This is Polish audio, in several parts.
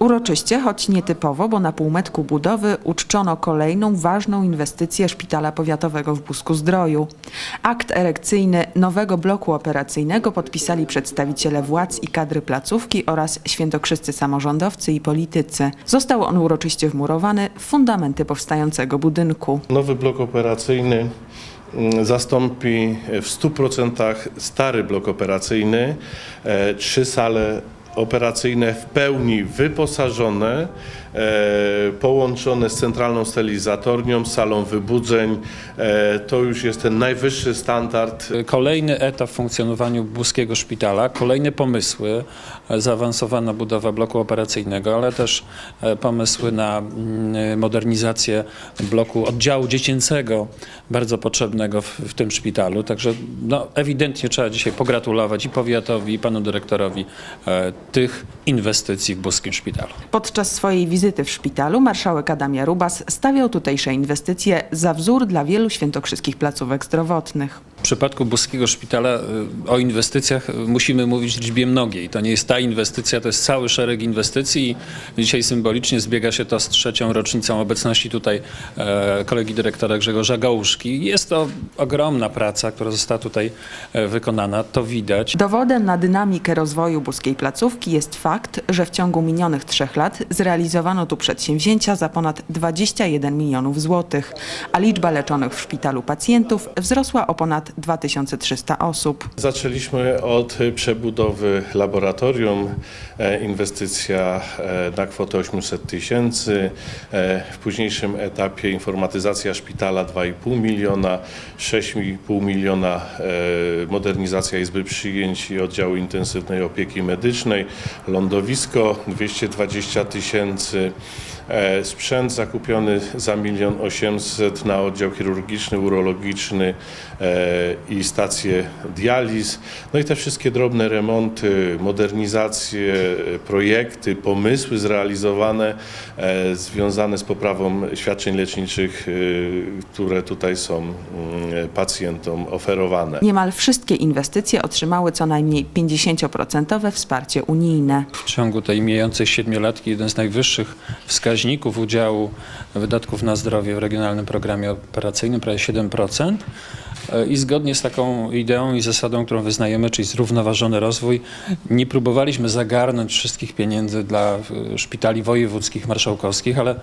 Uroczyście, choć nietypowo, bo na półmetku budowy uczczono kolejną ważną inwestycję Szpitala Powiatowego w Busku-Zdroju. Akt erekcyjny nowego bloku operacyjnego podpisali przedstawiciele władz i kadry placówki oraz świętokrzyscy samorządowcy i politycy. Został on uroczyście wmurowany w fundamenty powstającego budynku. Nowy blok operacyjny mm, zastąpi w 100% stary blok operacyjny. E, Trzy sale operacyjne w pełni wyposażone, e, połączone z centralną sterilizatornią, salą wybudzeń. E, To już jest ten najwyższy standard Kolejny etap w funkcjonowaniu Buskiego Szpitala, kolejne pomysły, e, zaawansowana budowa bloku operacyjnego, ale też e, pomysły na mm, modernizację bloku oddziału dziecięcego, bardzo potrzebnego w, w tym szpitalu. Także no, ewidentnie trzeba dzisiaj pogratulować i powiatowi, i panu dyrektorowi e, tych inwestycji w Buskim Szpitalu. Podczas swojej wizyty w szpitalu marszałek Adam Jarubas stawiał tutejsze inwestycje za wzór dla wielu świętokrzyskich placówek zdrowotnych. W przypadku Buskiego Szpitala y, o inwestycjach musimy mówić liczbie mnogiej. To nie jest ta inwestycja, to jest cały szereg inwestycji i dzisiaj symbolicznie zbiega się to z trzecią rocznicą obecności tutaj e, kolegi dyrektora Grzegorza Gałuszki. Jest to ogromna praca, która została tutaj e, wykonana, to widać. Dowodem na dynamikę rozwoju buskiej placówki jest fakt, że w ciągu minionych trzech lat zrealizowano tu przedsięwzięcia za ponad 21 milionów złotych, a liczba leczonych w szpitalu pacjentów wzrosła o ponad 2300 osób. Zaczęliśmy od przebudowy laboratorium, e, inwestycja e, na kwotę 800 tysięcy, e, w późniejszym etapie informatyzacja szpitala 2,5 miliona, 6,5 miliona modernizacja izby przyjęć i oddziału intensywnej opieki medycznej, lądowisko 220 tysięcy, sprzęt zakupiony za milion 800 na oddział chirurgiczny, urologiczny e, i stację dializ. No i te wszystkie drobne remonty, modernizacje, e, projekty, pomysły zrealizowane e, związane z poprawą świadczeń leczniczych, e, które tutaj są mm, pacjentom oferowane. Niemal wszystkie inwestycje otrzymały co najmniej 50% wsparcie unijne. W ciągu tej mijającej siedmiolatki jeden z najwyższych wskaźników udziału wydatków na zdrowie w regionalnym programie operacyjnym, prawie 7%. E, I zgodnie z taką ideą i zasadą, którą wyznajemy, czyli zrównoważony rozwój, nie próbowaliśmy zagarnąć wszystkich pieniędzy dla e, szpitali wojewódzkich, marszałkowskich, ale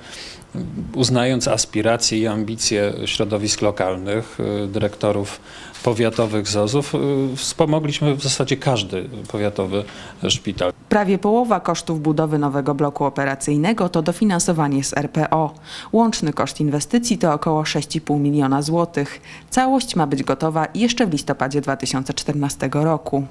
uznając aspiracje i ambicje środowisk lokalnych, e, dyrektorów powiatowych ZOZ-ów, e, wspomogliśmy w zasadzie każdy powiatowy szpital. Prawie połowa kosztów budowy nowego bloku operacyjnego to dofinansowanie z RPO. Łączny koszt inwestycji to około 6,5 miliona złotych. Całość ma być gotowa jeszcze w listopadzie 2014 roku.